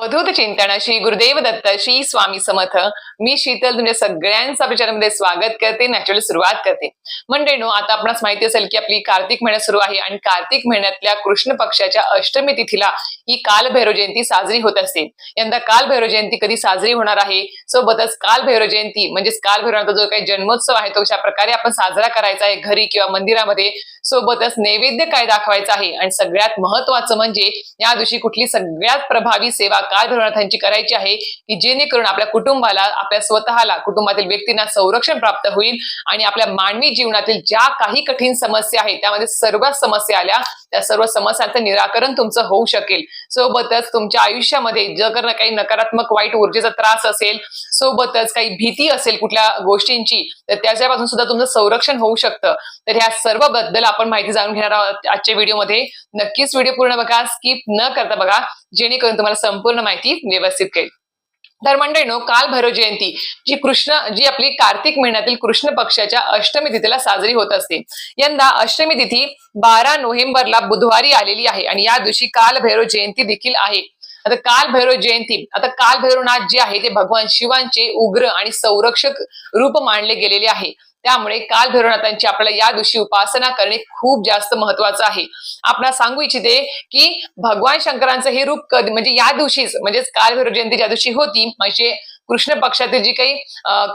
अवधूत चिंतनाशी श्री गुरुदेव दत्त श्री स्वामी समर्थ. मी शीतल तुमच्या सगळ्यांचा विचारामध्ये मध्ये स्वागत करते नॅचरली सुरुवात करते. मंडळीनो आता आपणास माहिती असेल की आपली कार्तिक महिना सुरू आहे आणि कार्तिक महिन्यातल्या कृष्ण पक्षाच्या अष्टमी तिथीला ही कालभैरव जयंती साजरी होत असते. यंदा कालभैरव जयंती कधी साजरी होणार आहे? सोबतच कालभैरव जयंती म्हणजेच कालभैरवाचा जो काही जन्मोत्सव आहे तो कशा प्रकारे आपण साजरा करायचा आहे घरी किंवा मंदिरामध्ये? सोबतच नैवेद्य काय दाखवायचा आहे? आणि सगळ्यात महत्वाचं म्हणजे या दिवशी कुठली सगळ्यात प्रभावी सेवा काय भैरवनाथांची करायची आहे? की जेणेकरून आपल्या कुटुंबाला आपल्या स्वतःला कुटुंबातील व्यक्तींना संरक्षण प्राप्त होईल आणि आपल्या मानवी जीवनातील ज्या काही कठीण समस्या आहेत त्यामध्ये सर्वच समस्या आल्या त्या सर्व समस्यांचं निराकरण तुमचं होऊ शकेल. सोबतच तुमच्या आयुष्यामध्ये जर काही नकारात्मक वाईट ऊर्जेचा त्रास असेल सोबतच काही भीती असेल कुठल्या गोष्टींची तर त्याच्यापासून सुद्धा तुमचं संरक्षण होऊ शकतं. तर ह्या सर्वबद्दल आपण माहिती जाणून घेणार आहोत आजच्या व्हिडिओमध्ये. नक्कीच व्हिडिओ पूर्ण बघा स्किप न करता बघा जेणेकरून तुम्हाला संपूर्ण माहिती व्यवस्थित कळेल. तर मंडळीनो काल भैरव जयंती जी कृष्ण जी आपली कार्तिक महिन्यातील कृष्ण पक्षाच्या अष्टमी तिथीला साजरी होत असते. यंदा अष्टमी तिथी बारा नोव्हेंबरला बुधवारी आलेली आहे आणि या दिवशी काल भैरव जयंती देखील आहे. आता काल भैरव जयंती आता काल भैरवनाथ जे आहे ते भगवान शिवांचे उग्र आणि संरक्षक रूप मानले गेलेले आहे. त्यामुळे काल भैरवनाथांची आपल्याला या दिवशी उपासना करणे खूप जास्त महत्वाचं आहे. आपण सांगू इच्छिते की भगवान शंकरांचं हे रूप कधी म्हणजे या दिवशीच म्हणजेच काल भैरव जयंती ज्या दिवशी होती म्हणजे कृष्ण पक्षातील जी काही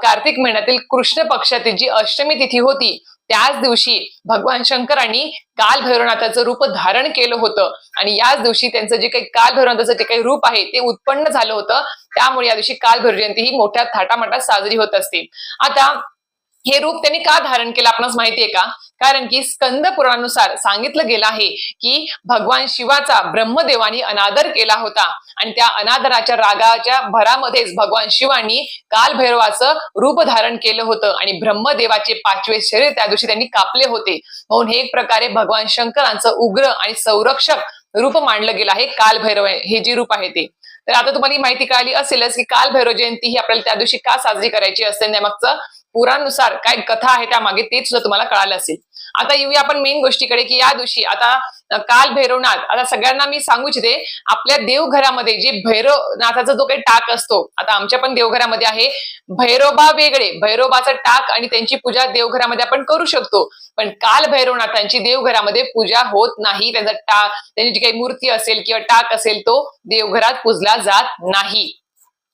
कार्तिक महिन्यातील कृष्ण पक्षातील जी अष्टमी तिथी होती त्याच दिवशी भगवान शंकरांनी काल भैरवनाथाचं रूप धारण केलं होतं. आणि याच दिवशी त्यांचं जे काही काल भैरवनाथाचं जे काही रूप आहे ते उत्पन्न झालं होतं. त्यामुळे या दिवशी काल भैरव जयंती ही मोठ्या थाटामाटात साजरी होत असते. आता हे रूप त्यांनी का धारण केलं? आपणास माहितीये का? कारण की स्कंद पुराणानुसार सांगितलं गेलं आहे की भगवान शिवाचा ब्रह्मदेवानी अनादर केला होता. आणि त्या अनादराच्या रागाच्या भरामध्येच भगवान शिवानी कालभैरवाचं रूप धारण केलं होतं. आणि ब्रह्मदेवाचे पाचवे शरीर त्या दिवशी त्यांनी कापले होते. म्हणून हे एक प्रकारे भगवान शंकरांचं उग्र आणि संरक्षक रूप मांडलं गेलं आहे. कालभैरव हे जे रूप आहे ते. तर आता तुम्हाला ही माहिती कळाली असेलच की कालभैरव जयंती ही आपल्याला त्या दिवशी का साजरी करायची असते? त्यामागचं पुरानुसार काय कथा आहे त्यामागे ते सुद्धा तुम्हाला कळालं असेल. आता येऊया आपण मेन गोष्टीकडे की या दिवशी आता काल भैरवनाथ आता सगळ्यांना मी सांगू इच्छिते आपल्या देवघरामध्ये जे भैरवनाथाचा जो काही टाक असतो आता आमच्या पण देवघरामध्ये आहे भैरोबा वेगळे भैरोबाचा टाक आणि त्यांची पूजा देवघरामध्ये आपण करू शकतो. पण काल भैरवनाथांची देवघरामध्ये पूजा होत नाही त्यांचा टाक त्यांची जी काही मूर्ती असेल किंवा टाक असेल तो देवघरात पूजला जात नाही.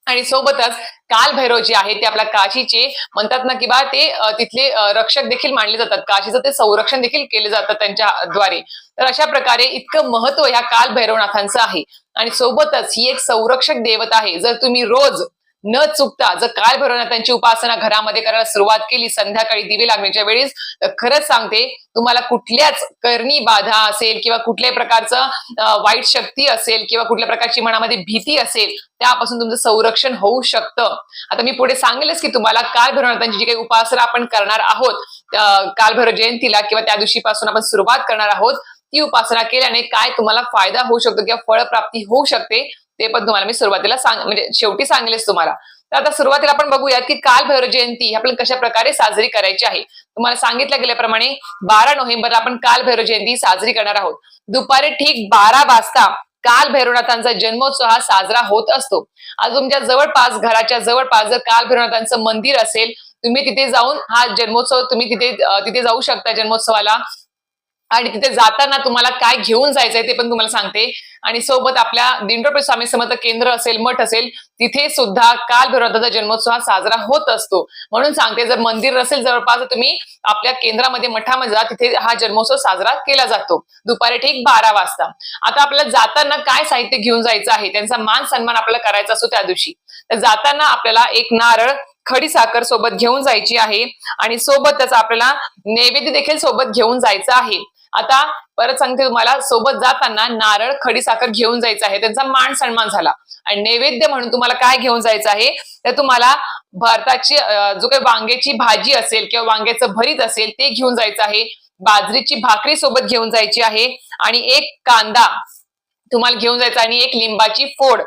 आणि सोबतच काल भैरव जे आहे ते आपल्या काशीचे म्हणतात ना की बा ते तिथले रक्षक देखील मानले जातात. काशीचं ते संरक्षण देखील केले जातं त्यांच्या द्वारे. तर अशा प्रकारे इतकं महत्त्व ह्या काल भैरवनाथांचं आहे. आणि सोबतच ही एक संरक्षक देवता आहे. जर तुम्ही रोज न चुकता जर काल भैरवनाथांची उपासना घरामध्ये करायला सुरुवात केली संध्याकाळी दिवे लागण्याच्या वेळेस तर खरंच सांगते तुम्हाला कुठल्याच करणी बाधा असेल किंवा कुठल्याही प्रकारचं वाईट शक्ती असेल किंवा कुठल्या प्रकारची मनामध्ये भीती असेल त्यापासून तुमचं संरक्षण होऊ शकतं. आता मी पुढे सांगेलच की तुम्हाला काल भैरवनाथांची जी काही उपासना आपण करणार आहोत कालभैरव काल जयंतीला किंवा त्या दिवशीपासून आपण सुरुवात करणार आहोत ती उपासना केल्याने काय तुम्हाला फायदा होऊ शकतो किंवा फळप्राप्ती होऊ शकते ते पण तुम्हाला मी सुरुवातीला सांग म्हणजे शेवटी सांगलेच तुम्हाला. तर आता सुरुवातीला आपण बघूयात की काल भैरव जयंती ही कशा प्रकारे साजरी करायची आहे. तुम्हाला सांगितलं गेल्याप्रमाणे बारा नोव्हेंबरला आपण काल भैरव जयंती साजरी करणार आहोत. दुपारी ठीक बारा वाजता काल भैरवनाथांचा जन्मोत्सव हा साजरा होत असतो. आज तुमच्या जवळपास घराच्या जवळपास जर काल भैरवनाथांचं मंदिर असेल तुम्ही तिथे जाऊन हा जन्मोत्सव तुम्ही तिथे तिथे जाऊ शकता जन्मोत्सवाला. आणि तिथे जाताना तुम्हाला काय घेऊन जायचंय ते पण तुम्हाला सांगते. आणि सोबत आपल्या दिंडोरपे स्वामी समर्थ केंद्र असेल मठ असेल तिथे सुद्धा काल भैरवनाथाचा जन्मोत्सव हा साजरा होत असतो. म्हणून सांगते जर मंदिर असेल जवळपास तुम्ही आपल्या केंद्रामध्ये मठामध्ये जा तिथे हा जन्मोत्सव साजरा केला जातो. दुपारी ठीक बारा वाजता. आता आपल्याला जाताना काय साहित्य घेऊन जायचं आहे? त्यांचा मान सन्मान आपल्याला करायचा असतो त्या दिवशी. तर जाताना आपल्याला एक नारळ खडी साखर सोबत घेऊन जायची आहे. आणि सोबतच आपल्याला नैवेद्य देखील सोबत घेऊन जायचं आहे. आता परत सांगते तुम्हाला सोबत जाताना नारळ खडी साखर घेऊन जायचं आहे. त्यांचा मान सन्मान झाला. आणि नैवेद्य म्हणून तुम्हाला काय घेऊन जायचं आहे? तर तुम्हाला भारताची जो काही वांग्याची भाजी असेल किंवा वांग्याचं भरीत असेल ते घेऊन जायचं आहे. बाजरीची भाकरी सोबत घेऊन जायची आहे. आणि एक कांदा तुम्हाला घेऊन जायचा आणि एक लिंबाची फोड.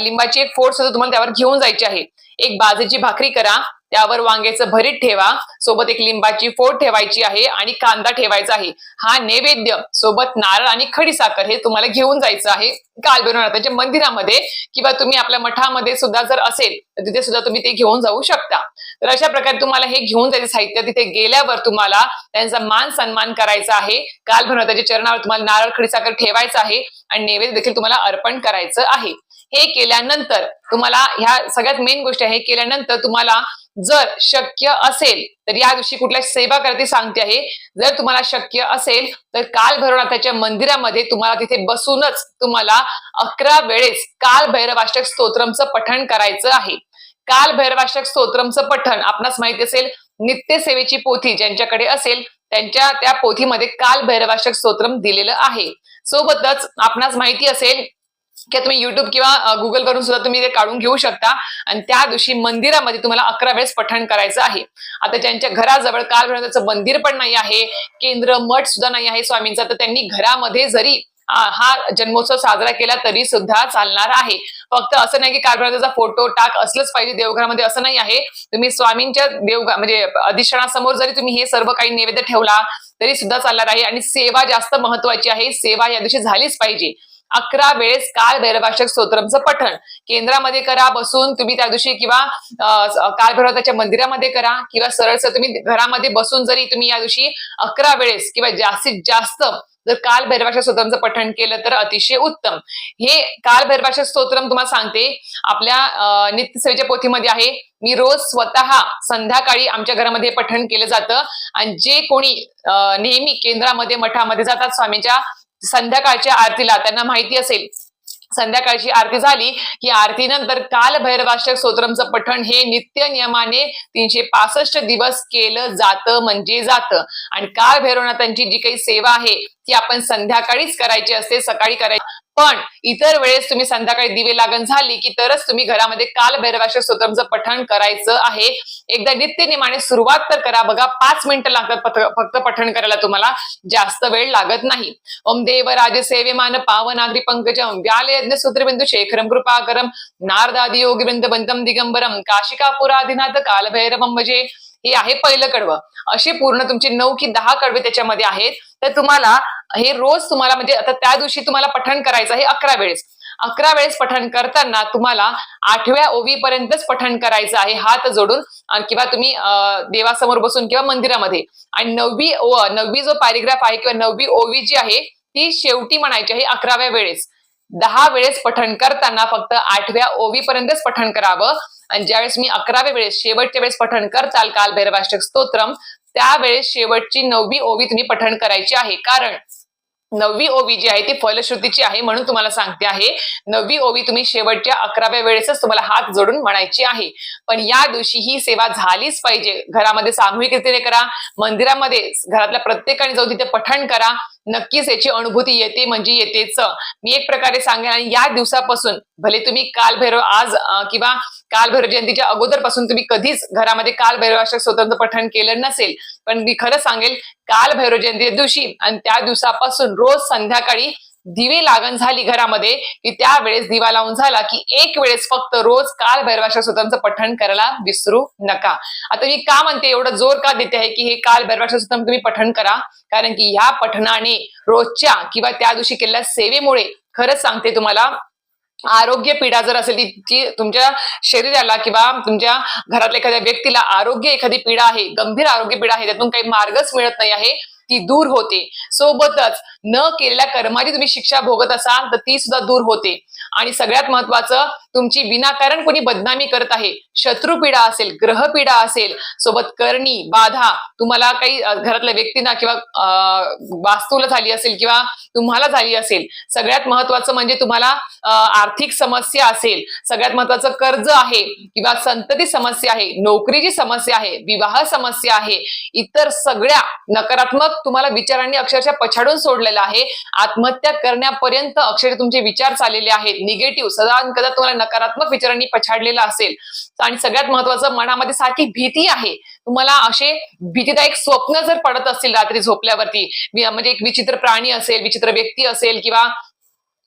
लिंबाची एक फोड सुद्धा तुम्हाला त्यावर घेऊन जायची आहे. एक बाजरीची भाकरी करा त्यावर वांग्याचं भरीत ठेवा सोबत एक लिंबाची फोड ठेवायची आहे आणि कांदा ठेवायचा आहे. हा नैवेद्य सोबत नारळ आणि खडीसाखर हे तुम्हाला घेऊन जायचं आहे. कालभैरवनाथाच्या मंदिरामध्ये किंवा तुम्ही आपल्या मठामध्ये सुद्धा जर असेल तर तिथे सुद्धा तुम्ही ते घेऊन जाऊ शकता. तर अशा प्रकारे तुम्हाला हे घेऊन जायचे साहित्य तिथे गेल्यावर तुम्हाला त्यांचा मान सन्मान करायचा आहे. कालभैरवनाथाच्या चरणावर तुम्हाला नारळ खडीसाखर ठेवायचं आहे आणि नैवेद्य देखील तुम्हाला अर्पण करायचं आहे. हे केल्यानंतर तुम्हाला ह्या सगळ्यात मेन गोष्ट आहे हे केल्यानंतर तुम्हाला जर शक्य असेल तर या दिवशी कुठल्या सेवा करते सांगते आहे. जर तुम्हाला शक्य असेल तर काल भैरवनाथाच्या मंदिरामध्ये तुम्हाला तिथे बसूनच तुम्हाला अकरा वेळेस काल भैरवाष्टक स्तोत्रमचं पठण करायचं आहे. काल भैरवाष्टक स्तोत्रमचं पठण आपणास माहिती असेल नित्यसेवेची पोथी ज्यांच्याकडे असेल त्यांच्या त्या पोथीमध्ये काल भैरवाष्टक स्तोत्रम दिलेलं आहे. सोबतच आपणास माहिती असेल की तुम्ही युट्यूब किंवा गुगल करून सुद्धा तुम्ही ते काढून घेऊ शकता. आणि त्या दिवशी मंदिरामध्ये तुम्हाला अकरा वेळेस पठण करायचं आहे. आता ज्यांच्या घराजवळ काल मंदिर पण नाही आहे केंद्र मठ सुद्धा नाही आहे स्वामींचा तर त्यांनी घरामध्ये जरी हा जन्मोत्सव साजरा केला तरी सुद्धा चालणार आहे. फक्त असं नाही की कारभाराचा फोटो टाक असलंच पाहिजे देवघरामध्ये असं नाही आहे. तुम्ही स्वामींच्या देवघा म्हणजे अधिष्ठानासमोर जरी तुम्ही हे सर्व काही नैवेद्य ठेवला तरी सुद्धा चालणार आहे. आणि सेवा जास्त महत्वाची आहे. सेवा या दिवशी झालीच पाहिजे. अकरा वेळेस काल भैरवाशक स्तोत्रमचं पठण. केंद्रामध्ये करा बसून तुम्ही त्या दिवशी किंवा काल भैरवताच्या मंदिरामध्ये करा किंवा सरळ तुम्ही घरामध्ये बसून जरी तुम्ही या दिवशी अकरा वेळेस किंवा जास्तीत जास्त जर काल भैरवाच्या स्तोत्रांचं पठण केलं तर अतिशय उत्तम. हे काल भैरवाच्या स्तोत्रम तुम्हाला सांगते. आपल्या नित्यसेवेच्या पोथीमध्ये आहे मी रोज स्वतः संध्याकाळी आमच्या घरामध्ये पठण केलं जातं आणि जे कोणी नेहमी केंद्रामध्ये मठामध्ये जातात स्वामीच्या संध्याकाळच्या आरतीला त्यांना माहिती असेल. संध्याकाळची आरती झाली की आरतीनंतर काल भैरवाष्टक स्तोत्रमचं पठण हे नित्य नियमाने तीनशे पासष्ट दिवस केलं जातं म्हणजे जातं. आणि काल भैरवनाथांची जी काही सेवा आहे ती आपण संध्याकाळीच करायची असते सकाळी करायची. पण इतर वेळेस तुम्ही संध्याकाळी दिवे लागण झाली की तरच तुम्ही घरामध्ये काल भैरवाष्टक स्तोत्रमचं पठण करायचं आहे. एकदा नित्यनिमाने सुरुवात तर करा बघा पाच मिनिटं लागतात फक्त पठण करायला तुम्हाला. जास्त वेळ लागत नाही. ओम देव राज सेवेमान पावनाग्री पंकजम व्यालयज्ञ सूत्रबिंदू शेखरम कृपाकरम नारदादि योगी बंदम दिगंबरम काशिकापुराधिनाथ कालभैरवम म्हणजे हे आहे पहिलं कडवं. असे पूर्ण तुमचे नऊ की दहा कडवे त्याच्यामध्ये आहेत. तर तुम्हाला हे रोज तुम्हाला म्हणजे आता त्या दिवशी तुम्हाला पठण करायचं आहे अकरा वेळेस. अकरा वेळेस पठण करताना तुम्हाला आठव्या ओवीपर्यंतच पठण करायचं आहे हात जोडून. आणि किंवा तुम्ही देवासमोर बसून किंवा मंदिरामध्ये. आणि नववी नववी जो पॅरिग्राफ आहे किंवा नववी ओवी जी आहे ती शेवटी म्हणायची आहे अकराव्या वेळेस. दहा वेळेस पठण करताना फक्त आठव्या ओवीपर्यंतच पठण करावं. आणि ज्यावेळेस मी अकराव्या वेळेस शेवटच्या वेळेस पठण करताल काल भैरवाष्टक स्तोत्रम त्यावेळेस शेवटची नववी ओवी तुम्ही पठण करायची आहे. कारण नववी ओवी जी आहे ती फलश्रुतीची आहे म्हणून तुम्हाला सांगते आहे. नववी ओवी तुम्ही शेवटच्या अकराव्या वेळेसच तुम्हाला हात जोडून म्हणायची आहे. पण या दिवशी ही सेवा झालीच पाहिजे. घरामध्ये सामूहिक रीतीने करा. मंदिरामध्ये घरातल्या प्रत्येकाने जाऊन तिथे पठण करा. नक्कीच याची अनुभूती येते म्हणजे येतेच. मी एक प्रकारे सांगेन आणि या दिवसापासून भले तुम्ही कालभैरव आज किंवा काल भैरव जयंतीच्या अगोदरपासून तुम्ही कधीच घरामध्ये काल स्वतंत्र पठण केलं नसेल पण मी खरं सांगेल कालभैरव जयंतीच्या दिवशी आणि त्या दिवसापासून रोज संध्याकाळी दिवे लागण झाली घरामध्ये की त्यावेळेस दिवा लावून झाला की एक वेळेस फक्त रोज काल भैरवाच्या स्वतंत्र पठण करायला विसरू नका. आता मी का म्हणते एवढं जोर का देते आहे की हे काल भैरवाच्या स्वतंत्र तुम्ही पठण करा? कारण की ह्या पठणाने रोजच्या किंवा त्या दिवशी केलेल्या सेवेमुळे खरंच सांगते तुम्हाला आरोग्य पीडा जर असेल ती जी तुमच्या शरीराला किंवा तुमच्या घरातल्या एखाद्या व्यक्तीला आरोग्य एखादी पीडा आहे गंभीर आरोग्य पीडा आहे त्यातून काही मार्गच मिळत नाही आहे ती दूर होते. सोबतच न केलेल्या कर्माची तुम्ही शिक्षा भोगत असाल तर ती सुद्धा दूर होते. आणि सगळ्यात महत्वाचं तुमची विनाकारण कोणी बदनामी करत आहे शत्रुपीडा असेल ग्रहपीडा असेल सोबत करणी बाधा तुम्हाला काही घरातल्या व्यक्तींना किंवा अ, वास्तूला झाली असेल किंवा तुम्हाला झाली असेल सगळ्यात महत्वाचं म्हणजे तुम्हाला आर्थिक समस्या असेल सगळ्यात महत्वाचं कर्ज आहे किंवा संतती समस्या आहे नोकरीची समस्या आहे विवाह समस्या आहे इतर सगळ्या नकारात्मक तुम्हाला विचारांनी अक्षरशः पछाडून सोडलेलं आहे आत्महत्या करण्यापर्यंत अक्षरशः तुमचे विचार चाललेले आहेत निगेटिव्ह सदा कदा तुम्हाला नकारात्मक विचारांनी पछाडलेला असेल. आणि सगळ्यात महत्वाचं मनामध्ये सारखी भीती आहे. तुम्हाला असे भीतीदायक स्वप्न जर पडत असतील रात्री झोपल्यावरती म्हणजे एक विचित्र प्राणी असेल विचित्र व्यक्ती असेल किंवा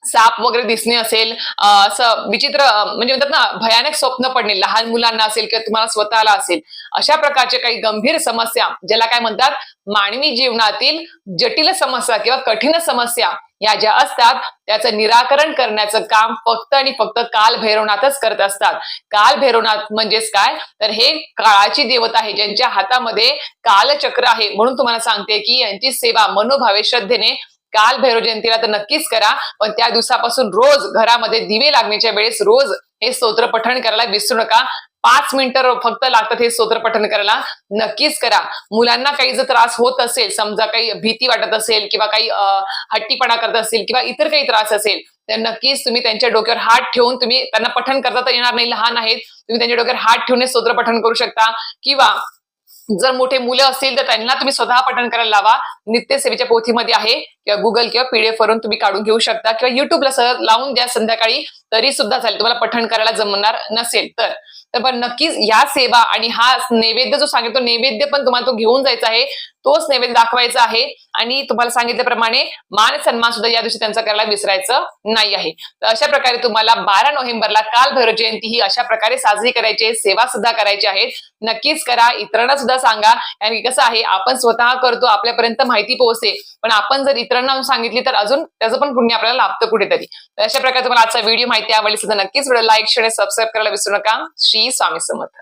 साप वगैरे दिसणे असेल असं विचित्र म्हणजे म्हणतात ना भयानक स्वप्न पडणे लहान मुलांना असेल किंवा तुम्हाला स्वतःला असेल अशा प्रकारचे काही गंभीर समस्या ज्याला काय म्हणतात मानवी जीवनातील जटिल समस्या किंवा कठीण समस्या या ज्या असतात त्याचं निराकरण करण्याचं काम फक्त आणि फक्त काल भैरवनाथच करत असतात. काल भैरवनाथ म्हणजेच काय? तर हे काळाची देवता आहे ज्यांच्या हातामध्ये कालचक्र आहे. म्हणून तुम्हाला सांगते की यांची सेवा मनोभावे श्रद्धेने काल भैरव जयंतीला तर नक्कीच करा. पण त्या दिवसापासून रोज घरामध्ये दिवे लागण्याच्या वेळेस रोज हे स्तोत्र पठण करायला विसरू नका. पाच मिनिटं फक्त लागतात हे स्तोत्र पठण करायला. नक्कीच करा. मुलांना काही जर त्रास होत असेल समजा काही भीती वाटत असेल किंवा काही हट्टीपणा करत असेल किंवा इतर काही त्रास असेल तर नक्कीच तुम्ही त्यांच्या डोक्यावर हात ठेवून तुम्ही त्यांना पठण करता तर येणार नाही. लहान आहेत तुम्ही त्यांच्या डोक्यावर हात ठेवून स्तोत्र पठण करू शकता. किंवा जर मोठे मुलं असतील तर त्यांना तुम्ही स्वतः पठण करायला लावा. नित्यसेवेच्या पोथीमध्ये आहे किंवा गुगल किंवा पीडीएफ वरून तुम्ही काढून घेऊ शकता किंवा युट्यूबला सहज लावून द्या संध्याकाळी तरी सुद्धा चालेल. तुम्हाला पठण करायला जमणार नसेल तर. तर पण नक्कीच या सेवा आणि हा नैवेद्य जो सांगितलं तो नैवेद्य पण तुम्हाला तो घेऊन जायचा आहे. तोच नैवेद्य दाखवायचा आहे. आणि तुम्हाला सांगितल्याप्रमाणे मान सन्मान सुद्धा या दिवशी त्यांचा करायला विसरायचं नाही आहे. तर अशा प्रकारे तुम्हाला बारा नोव्हेंबरला काल भैरव जयंती ही अशा प्रकारे साजरी करायची आहे सेवा सुद्धा करायची आहे. नक्कीच करा इतरांना सुद्धा सांगा. आणि कसं आहे आपण स्वतः करतो आपल्यापर्यंत माहिती पोहोचते. पण आपण जर इतरांना सांगितली तर अजून त्याचं पण पुण्य आपल्याला लाभतं कुठेतरी. तर अशा प्रकारे तुम्हाला आजचा व्हिडिओ माहिती आवडली सुद्धा नक्कीच व्हिडिओ लाईक शेअर सबस्क्राईब करायला विसरू नका. श्री स्वामी समर्थ.